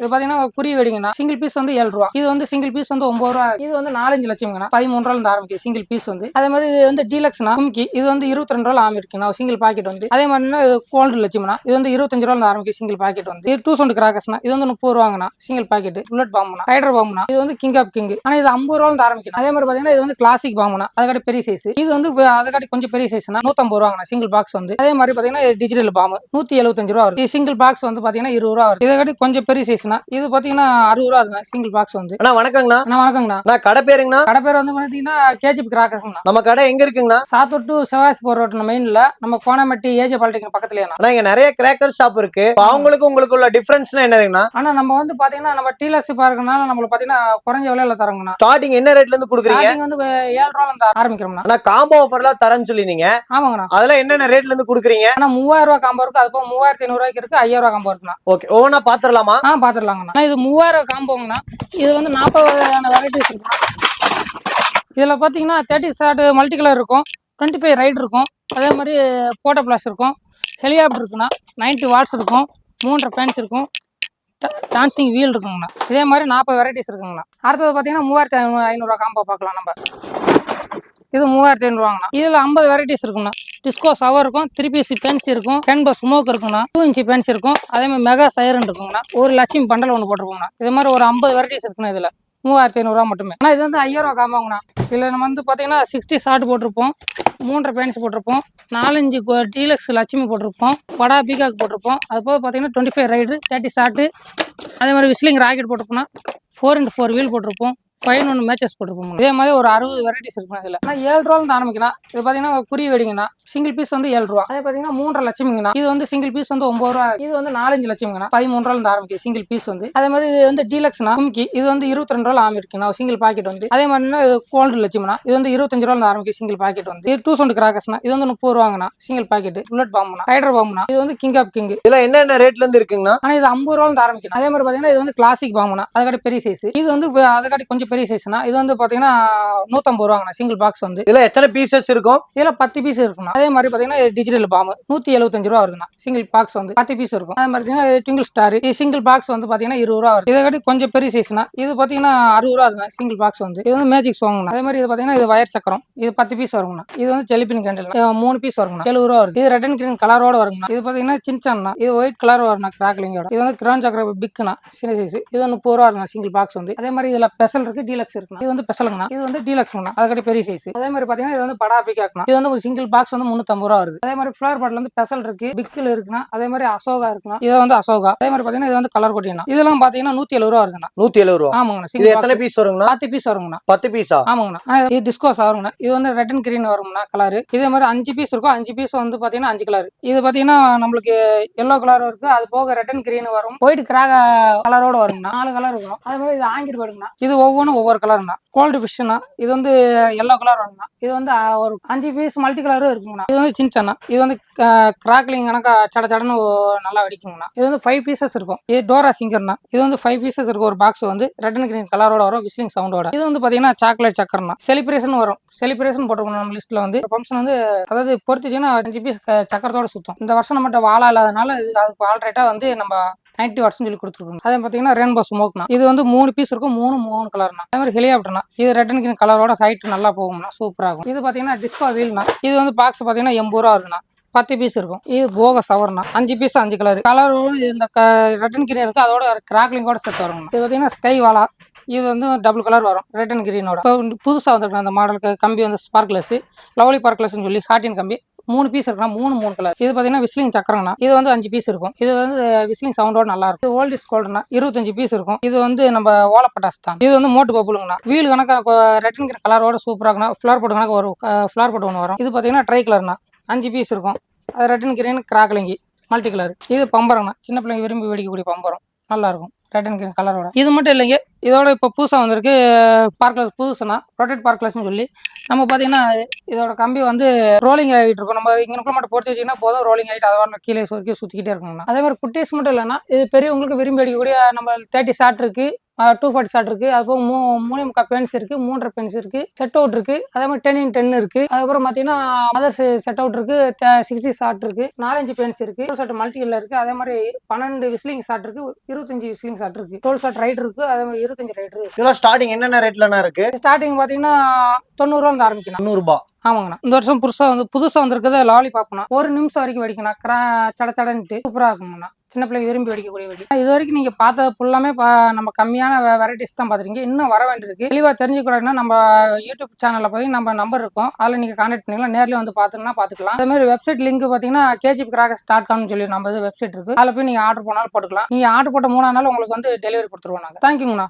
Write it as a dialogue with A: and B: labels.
A: இது பாத்தீங்கன்னா குறி வெடிங்கண்ணா. சிங்கிள் பீஸ் வந்து ஏழு ரூபா. இது வந்து சிங்கிள் பீஸ் வந்து ஒன்பது ரூபா. இது வந்து நாலஞ்சு லட்சம்ங்கண்ணா. பதிமூணு ரூபா இருந்து ஆரம்பிக்கும் சிங்கிள் பீஸ் வந்து. அதே மாதிரி இது வந்து டீலக்ஸ்னா கும்கி. இது வந்து இருபத்தி ரெண்டு ரூபா ஆரம்பிக்குண்ணா சிங்கிள் பாக்கெட் வந்து. அதே மாதிரி கோல்டு லட்சம்னா இது வந்து இருபத்தஞ்சு ரூபா ஆரம்பிக்கும் சிங்கிள் பாக்கெட் வந்து. இது டூ சவுண்ட் கிராக்கர்ஸ்னா இது வந்து முப்பது ரூபாங்கண்ணா சிங்கிள் பாக்கெட் புல்லட் பாம்புனா ஹைட்ரோ பாம்புனா இது வந்து கிங் ஆஃப் கிங் ஆனா இது ஐம்பது ரூபா இருந்து ஆரம்பிக்கணும் அதே மாதிரி பாத்தீங்கன்னா இது வந்து கிளாசிக் பாம்புனா அதுக்காட்டி பெரிய சைஸ் இது வந்து அதுக்காட்டி கொஞ்சம் பெரிய சைஸ்னா நூத்தம்பது ரூபாங்கண்ணா சிங்கிள் பாக்ஸ் வந்து. அதே மாதிரி பாத்தீங்கன்னா டிஜிட்டல் பாம்பு நூத்தி எழுபத்தஞ்சு ரூபா வருது. சிங்கிள் பாக்ஸ் வந்து பாத்தீங்கன்னா இருபது ரூபா வருது. இதுக்காட்டி கொஞ்சம் பெரிய சைஸ்னா இது பாத்தீங்கன்னா அறுபது ரூபா இருக்குண்ணா சிங்கிள் பாக்ஸ் வந்து.
B: அண்ணா வணக்கங்கண்ணா.
A: அண்ணா வணக்கங்கண்ணா.
B: அண்ணா கடை பேருங்கண்ணா.
A: கடை பேர் வந்து பாத்தீங்கன்னா கேஜிபி கிராக்கர்ஸ்ங்கண்ணா.
B: நம்ம கடை எங்க இருக்குங்கண்ணா?
A: சாத்தூர் டு சிவாசி போற ரோட்டு மெயின்ல நம்ம கோணமட்டி ஏஜே பாலிடெக்னிக் பக்கத்துலயே
B: அண்ணா இங்க நிறைய கிராக்கர் ஷாப் இருக்கு. அவங்களுக்கு உங்களுக்கு உள்ள டிஃபரன்ஸ்னா என்னதுங்கண்ணா?
A: ஆனா நம்ம வந்து பாத்தீங்கன்னா நம்ம டீலர்ஷிப்பா இருக்கனால நம்மளுக்கு பாத்தீங்கன்னா குறைஞ்ச விலையில தரோங்கண்ணா.
B: ஸ்டார்டிங் என்ன ரேட்ல இருந்து கொடுக்குறீங்க?
A: வந்து ஏழு ரூபால இருந்து ஆரம்பிக்கிறோம்ண்ணா.
B: அண்ணா காம்போ ஆஃபர்லாம் தரேன்னு சொல்லிருந்தீங்க
A: ஆமாங்கண்ணா.
B: அதெல்லாம் என்னென்ன ரேட்ல இருந்து கொடுக்குறீங்க?
A: ஆனா மூவாயிரம் ரூபாய் காம்போ இருக்கு அது போக மூவாயிரத்தி ஐநூறு ரூபாய்க்கு இருக்கு ஐயாயிரம் ரூபாய் காம்போ இருக்குண்ணா.
B: ஓகே ஒவ்வொன்றா பாத்துரலாமா?
A: ஆ பாத்துடலாங்கண்ணா ஆனா இது மூவாயிரம் காம்போங்கண்ணா இது வந்து நாற்பது வகையான வெரைட்டிஸ் இருக்குண்ணா. இதில் பார்த்தீங்கன்னா தேர்ட்டி ஷார்ட் மல்டி கலர் இருக்கும். டுவெண்ட்டி ஃபைவ் ரைட் இருக்கும். அதே மாதிரி போட்டோ பிளாஸ் இருக்கும். ஹெலிகாப்டர் இருக்குண்ணா. 90 வாட்ஸ் இருக்கும். மூன்றரை ஃபேன்ஸ் இருக்கும். டான்சிங் வீல் இருக்குங்கண்ணா. இதே மாதிரி நாற்பது வெரைட்டிஸ் இருக்குங்கண்ணா. அடுத்தது பார்த்தீங்கன்னா மூவாயிரத்தி ஐநூறுரூவா காம்போ பார்க்கலாம் நம்ம. இது மூவாயிரத்தி ஐநூறுவாங்கண்ணா இதில் ஐம்பது வெரைட்டிஸ் இருக்குண்ணா டிஸ்கோ சவர் இருக்கும் த்ரீ பிசி பென்ஸ் இருக்கும் டென் பஸ் ஸ்மோக் இருக்குண்ணா டூ இன்ச்சு பென்ஸ் இருக்கும் அதே மாதிரி மெகா சைரன் இருக்குங்கண்ணா ஒரு லட்சம் பண்டல் ஒன்று போட்டிருக்கோங்கண்ணா இது மாதிரி ஒரு ஐம்பது வெரைட்டிஸ் இருக்குண்ணா இதில். மூவாயிரத்தி ஐநூறுரூவா மட்டுமே. ஆனால் இது வந்து ஐயாயிரம் காம்பாங்கண்ணா இதில் நம்ம வந்து பார்த்தீங்கன்னா சிக்ஸ்டி ஷார்ட் போட்டிருப்போம் மூன்றரை பேண்ட்ஸ் போட்டிருப்போம் நாலஞ்சு டீலக்ஸ் லட்சுமி போட்டிருப்போம் வடா பீகாக் போட்டிருப்போம். அது போக பார்த்தீங்கன்னா twenty five ride thirty shot அதே மாதிரி விஸ்லிங் ராக்கெட் போட்டிருப்போம்னா ஃபோர் இன்ட்டு ஃபோர் வீல் போட்டிருப்போம். ஃபைவ் ஒன்று மேட்சஸ் போட்டிருப்போம் இதே மாதிரி ஒரு அறுபது வெரைட்டிஸ் இருக்கும் இதில்? ஆனால் ஏழு ரூபாலேருந்து ஆரம்பிக்கலாம். இது பார்த்தீங்கன்னா குறி வெடிங்கண்ணா சிங்கிள் பீஸ் வந்து ஏழு ரூபா. அதே பார்த்தீங்கன்னா மூன்றரை லட்சம்ங்கண்ணா. இது வந்து சிங்கிள் பீஸ் வந்து ஒம்பது ரூபா. இது வந்து நாலஞ்சு லட்சம்ங்கண்ணா. பதிமூணு ரூபாலேருந்து ஆரம்பிக்கும் சிங்கிள் பீஸ் வந்து. அதே மாதிரி இது வந்து டீலக்ஸ்னா கும்கி. இது வந்து இருபத்தி ரெண்டு ரூபா ஆரம்பிக்குண்ணா சிங்கிள் பாக்கெட் வந்து. அதே மாதிரினா கோல்டு லட்சம்னா இது வந்து இருபத்தஞ்சு ரூபாலேருந்து ஆரம்பிக்கும் சிங்கிள் பாக்கெட் வந்து. இது டூ சவுண்ட் கிராக்கர்ஸ்னா இது வந்து முப்பது ரூபாங்கண்ணா சிங்கிள் பாக்கெட் புல்லட் பாம்புனா ஹைட்ரோ பாம்புனா இது வந்து கிங் ஆஃப் கிங்
B: இதுல என்னென்ன ரேட்ல இருந்து இருக்குங்கண்ணா?
A: ஆனா இது ஐம்பது ரூபால இருந்து ஆரம்பிக்கும் அதே மாதிரி பாத்தீங்கன்னா இது வந்து கிளாசிக் பாம்புனா அதுக்காட்டி பெரிய சைஸ் இது வந்து அதுக்காட்டி கொஞ்சம் பெரிய சைஸ்னா இது வந்து பாத்தீங்கன்னா நூத்தம்பது ரூபாங்கண்ணா சிங்கிள் பாக்ஸ் வந்து.
B: இதுல எத்தனை பீசஸ் இருக்கும்?
A: இதுல பத்து பீஸ் இருக்குண்ணா அதே மாதிரி பாத்தீங்கன்னா டிஜிட்டல் பாம்பு நூத்தி எழுபத்தஞ்சு ரூபா வருதுண்ணா சிங்கிள் பாக்ஸ் வந்து. பத்து பீஸ் இருக்கும். அதே மாதிரி பாத்தீங்கன்னா ட்விங்கிள் ஸ்டார் இது சிங்கிள் பாக்ஸ் வந்து பாத்தீங்கன்னா இருபது ரூபா வருது. இதை கொஞ்சம் பெரிய சைஸ்னா இது பாத்தீங்கன்னா அறுபது ரூபா இருக்குண்ணா சிங்கிள் பாக்ஸ் வந்து. இது வந்து மேஜிக் வாங்கணும் அதே மாதிரி இது பாத்தீங்கன்னா இது வயர் சக்கரம். இது பத்து பீஸ் வருங்கண்ணா. இது வந்து ஜெலிபின் கேண்டில் மூணு பீஸ் வருங்கண்ணா. எழுபது ரூபா வருது. இது ரெட் அண்ட் கிரீன் கலரோட வருங்கண்ணா. இது பாத்தீங்கன்னா சின்சான்னா இது ஒயிட் கலர் வரும்ண்ணா கிராக்லிங்கோட இது வந்து கிரான் சக்கர பிக்னா சின்ன சைஸ் இது வந்து முப்பது ரூபா இருக்குண்ணா சிங்கிள் பாக்ஸ் வந்து. அதே மாதிரி இதுல பெசல் இருக்கு. டீலக்ஸ் இருக்குண்ணா. இது வந்து பெசலுங்கண்ணா. இது வந்து டீலக்ஸ்ங்கண்ணா அதுக்காட்டி பெரிய சைஸ் அதே மாதிரி பாத்தீங்கன்னா இது வந்து படா பிகாக்னா இது வந்து ஒரு சிங்கிள் பாக்ஸ் வந்து முந்நூத்தம்பது ரூபா வருது. அதே மாதிரி ஃபிளவர் பாட்டில் வந்து பெசல் இருக்கு பிக்கில் இருக்குண்ணா. அதே மாதிரி அசோகா இருக்குண்ணா. இது வந்து அசோகா. அதே மாதிரி பாத்தீங்கன்னா இது வந்து கலர் கொட்டினா இதெல்லாம் பாத்தீங்கன்னா நூத்தி எழுபது ரூபா வருதுண்ணா.
B: நூத்தி எழுபது ரூபா
A: ஆமாங்கண்ணா
B: இது எத்தனை பீஸ் வருங்கண்ணா?
A: பத்து பீஸ் வருங்கண்ணா.
B: பத்து பீஸா
A: ஆமாங்கண்ணா. இது டிஸ்கோஸ் வருங்கண்ணா இது வந்து ரெட் அண்ட் கிரீன் வருங்கண்ணா கலர் இதே மாதிரி அஞ்சு பீஸ் இருக்கும் அஞ்சு பீஸ் வந்து பாத்தீங்கன்னா அஞ்சு கலர் இது பாத்தீங்கன்னா நம்மளுக்கு எல்லோ கலர் இருக்கு. அது போக ரெட் அண்ட் கிரீன் வரும். ஒயிட் கிராக கலரோட வருங்கண்ணா. நாலு கலர் இருக்கும் அதே மாதிரி இது ஆங்கிட்டு வருங்கண்ணா. இது ஒவ்வொன்றும் ஒவ்வொரு கலர்னா கோல்டு ஃபிஷ்னா இது வந்து எல்லோ கலர் வருங்கண்ணா இது வந்து ஒரு அஞ்சு பீஸ் மல்டி கலரும் இருக்குங்கண்ணா. இது வந்து சின்சன்னா இது வந்து கிராக்லிங் கணக்கா சட சடன்னு நல்லா வெடிக்குங்கண்ணா. இது வந்து ஃபைவ் பீசஸ் இருக்கும். இது டோரா சிங்கர்னா இது வந்து ஃபைவ் பீசஸ் இருக்கும் ஒரு பாக்ஸ் வந்து ரெட் அண்ட் கிரீன் கலரோட வரும் விஸ்லிங் சவுண்டோட இது வந்து பார்த்தீங்கன்னா சாக்லேட் சக்கர்னா செலிப்ரேஷன் வரும். செலிப்ரேஷன் போட்டுருக்கணும் நம்ம லிஸ்ட்ல வந்து. ஃபங்க்ஷன் வந்து அதாவது பொறுத்துச்சுன்னா அஞ்சு பீஸ் சக்கரத்தோட சுத்தம். இந்த வருஷம் நம்மகிட்ட வாழா இல்லாதனால இது அதுக்கு ஆல்ரெட்டா வந்து நம்ம நைன்டி வாட்ஸ்னு சொல்லி கொடுத்துருக்கோம் அதே பார்த்தீங்கன்னா ரெயின்போ ஸ்மோக்னா இது வந்து மூணு பீஸ் இருக்கும் மூணு மூணு கலர்னா அதே மாதிரி ஹெலிகாப்டர்னா. இது ரெட் அண்ட் கிரீன் கலரோட ஹைட் நல்லா போகும்னா சூப்பராக இருக்கும் இது பார்த்தீங்கன்னா டிஸ்கோ வீல்னா இது வந்து பாக்ஸ் பார்த்தீங்கன்னா எண்பது ரூபா வருதுண்ணா. பத்து பீஸ் இருக்கும். இது போக சவர்னா அஞ்சு பீஸ் அஞ்சு கலர் கலர் இந்த ரெட் அண்ட் கிரீன் இருக்கு. அதோட கிராக்லிங்கோட சேர்த்து வரும் இது பார்த்தீங்கன்னா ஸ்கை வாலா இது வந்து டபுள் கலர் வரும். ரெட் அண்ட் கிரீனோட இப்போ புதுசாக வந்திருக்கு அந்த மாடலுக்கு கம்பி வந்து ஸ்பார்க்லெஸ் லவ்லி பார்க்லெஸ்னு சொல்லி ஹாட்டின் கம்பி. மூணு பீஸ் இருக்குன்னா மூணு மூணு கலர் இது பார்த்தீங்கன்னா விஸ்லிங் சக்கரங்கண்ணா இது வந்து அஞ்சு பீஸ் இருக்கும். இது வந்து விஸ்லிங் சவுண்டோட நல்லா இருக்கும். ஓல்ட் இஸ் கோல்டுனா இருபத்தஞ்சு பீஸ் இருக்கும். இது வந்து நம்ம ஓலப்பட்டாஸ் தான். இது வந்து மோட்டு பப்புலுங்கண்ணா வீல் கணக்காக ரெட் கலரோட சூப்பராக இருக்குண்ணா ஃப்ளார் போட்டு கணக்கு வரும் ஃப்ளார் போட்டு ஒன்று வரும். இது பார்த்தீங்கன்னா ட்ரை கலர்னா அஞ்சு பீஸ் இருக்கும். அது ரெட் அண்ட் கிரீன் கிராக்லிங்கி மல்டி கலர் இது பம்பரம்ண்ணா சின்ன பிள்ளைங்க விரும்பி வெடிக்கக்கூடிய பம்பரம். நல்லா இருக்கும். ரெட் அண்ட் கிரீன் கலரோட இது மட்டும் இல்லைங்க இதோட இப்போ புதுசாக வந்திருக்கு பார்க்லஸ் புதுசுனா ப்ரொடெக்ட் பார்க்லஸ்னு சொல்லி நம்ம பார்த்தீங்கன்னா இதோட கம்பி வந்து ரோலிங் ஆகிட்டு இருக்கும். நம்ம இங்கே மட்டும் போட்டு வச்சிங்கன்னா போதும் ரோலிங் ஆகிட்டு அதை வரணும் கீழே வரைக்கும் சுற்றிக்கிட்டே இருக்கணும்னா. அதே மாதிரி குட்டீஸ் மட்டும் இல்லைன்னா இது பெரியவங்களுக்கு விரும்பி அடிக்கக்கூடிய நம்ம தேர்ட்டி ஷாட் இருக்கு டூ ஃபார்ட்டி ஷாட் இருக்கு அது போக மூ மூணு முக்கா பென்ஸ் இருக்கு மூன்றரை பென்ஸ் இருக்கு செட் அவுட் இருக்கு அதே மாதிரி டென் இன் டென் இருக்கு. அதுக்கப்புறம் பார்த்தீங்கன்னா மதர் செட் அவுட் இருக்கு சிக்ஸ்டி ஷாட் இருக்கு நாலஞ்சு பென்ஸ் இருக்கு டுவெல் ஷாட் மல்டியில் இருக்கு அதே மாதிரி பன்னெண்டு விஸ்லிங் ஷாட் இருக்கு இருபத்தஞ்சு விஸ்லிங் ஷாட் இருக்கு டுவெல் ஷாட் ரைட் இருக்கு அதே மாதிரி இருபத்தஞ்சு ரைட் இருக்கு.
B: இதெல்லாம் ஸ்டார்டிங் என்னென்ன ரேட்லண்ணா இருக்கு?
A: ஸ்டார்டிங் பார்த்தீங்கன்னா தொண்ணூறுவா வந்து ஆரம்பிக்கணும்
B: ரூபாய்
A: ஆமாங்கண்ணா. இந்த வருஷம் புதுசாக வந்து புதுசாக வந்திருக்கிறது லாலி பாப்பனா ஒரு நிமிஷம் வரைக்கும் வெடிக்கணும் கிரா சட சடன்ட்டு சூப்பராக இருக்குங்கண்ணா. சின்ன பிள்ளைங்க விரும்பி வெடிக்கக்கூடிய வெடி. இது வரைக்கும் நீங்கள் பார்த்தது ஃபுல்லாமே நம்ம கம்மியான வெரைட்டிஸ் தான் பார்த்துருக்கீங்க. இன்னும் வர வேண்டியிருக்கு தெளிவாக தெரிஞ்சுக்கூடாதுன்னா நம்ம யூடியூப் சேனலில் பார்த்தீங்கன்னா நம்ம நம்பர் இருக்கும். அதில் நீங்கள் கான்டாக்ட் பண்ணிக்கலாம். நேரில் வந்து பார்த்துக்கலாம் பார்த்துக்கலாம். அதே மாதிரி வெப்சைட் லிங்க் பார்த்தீங்கன்னா கேஜிபி கிராகஸ் டாட் காம்னு சொல்லி நம்ம வெப்சைட் இருக்குது அதில் போய் நீங்கள் ஆர்டர் பண்ணாலும் போட்டுக்கலாம். நீங்கள் ஆர்டர் போட்ட மூணாம் நாள் உங்களுக்கு வந்து டெலிவரி கொடுத்துருவோம் நாங்கள் தேங்க்யூங்கண்ணா